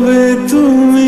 কবে তুমি।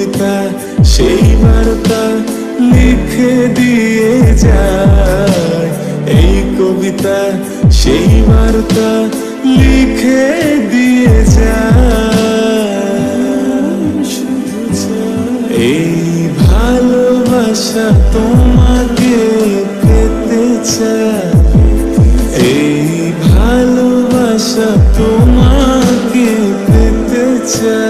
কবিতা, সেই বার্তা লিখে দিয়ে যায়। এই কবিতা, সেই বার্তা লিখে দিয়ে যায়। এই ভালোবাসা তোমাকে পেতে চায়। এই ভালোবাসা তোমাকে পেতে চায়।